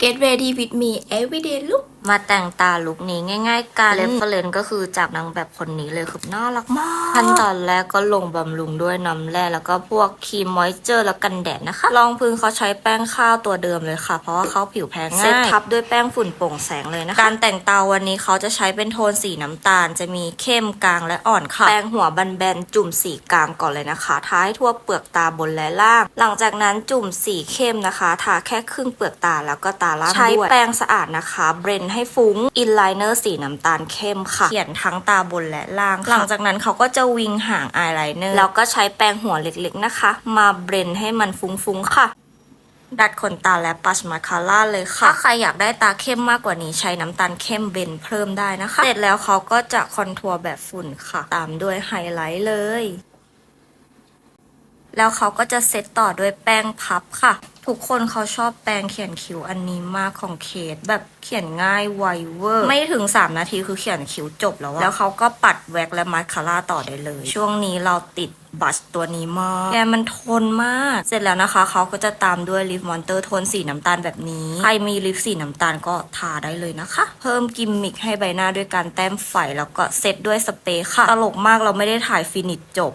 Get ready with me everyday look มาแต่งตาลุคนี้ง่ายๆกันเรฟเฟรนก็คือจากนางแบบคนนี้เลยคือน่ารักมาก ขั้นตอนแรกก็ลงบำรุงด้วยน้ำแร่แล้วก็พวกครีมมอยเจอร์แล้วกันแดดนะคะ รองพื้นเขาใช้แป้งข้าวตัวเดิมเลยค่ะ เพราะว่าเขาผิวแพ้ง่าย เซตทับด้วยแป้งฝุ่นโปร่งแสงเลยนะคะ การแต่งตาวันนี้เขาจะใช้เป็นโทนสีน้ำตาล จะมีเข้มกลางและอ่อนค่ะ แปรงหัวบันแบนๆจุ่มสีกลางก่อนเลยนะคะ ทาให้ทั่วเปลือกตาบนและล่าง หลังจากนั้นจุ่มสีเข้มนะคะ ทาแค่ครึ่งเปลือกตาแล้วก็ตาล่างด้วย ใช้แปรงสะอาดนะคะ เบรนให้ฟุ้งอินไลเนอร์สีน้ำตาลเข้มค่ะ เขียนทั้งตาบนและล่าง หลังจากนั้นเขาก็จะวิงหางอายไลเนอร์แล้วก็ใช้แปรงหัวเล็กๆนะคะ มาเบรนให้มันฟุ้งๆค่ะดัดขนตาและปัชมาคาร่าเลยค่ะ ถ้าใครอยากได้ตาเข้มมากกว่านี้ใช้น้ำตาลเข้มเบนเพิ่มได้นะคะ เสร็จแล้วเขาก็จะคอนทัวร์แบบฝุ่นค่ะ ตามด้วยไฮไลท์เลย แล้วเขาก็จะเซตต่อด้วยแป้งพับค่ะ ทุกคนเขาชอบแปรงเขียนคิ้วอันนี้มากของเคสแบบเขียนง่ายไวเวอร์ ไม่ถึง 3 นาทีคือเขียนคิ้วจบแล้วอะแล้วเขาก็ปัดแว็กและมาสคาร่าต่อได้เลย ช่วงนี้เราติดบัชตัวนี้มากแกมันทนมาก เสร็จแล้วนะคะ เขาก็จะตามด้วยลิปมอนเตอร์โทนสีน้ำตาลแบบนี้ ใครมีลิปสีน้ำตาลก็ทาได้เลยนะคะ เพิ่มกิมมิคให้ใบหน้าด้วยการแต้มไฟแล้วก็เซตด้วยสเปรย์ค่ะ ตลกมากเราไม่ได้ถ่ายฟินิชจบ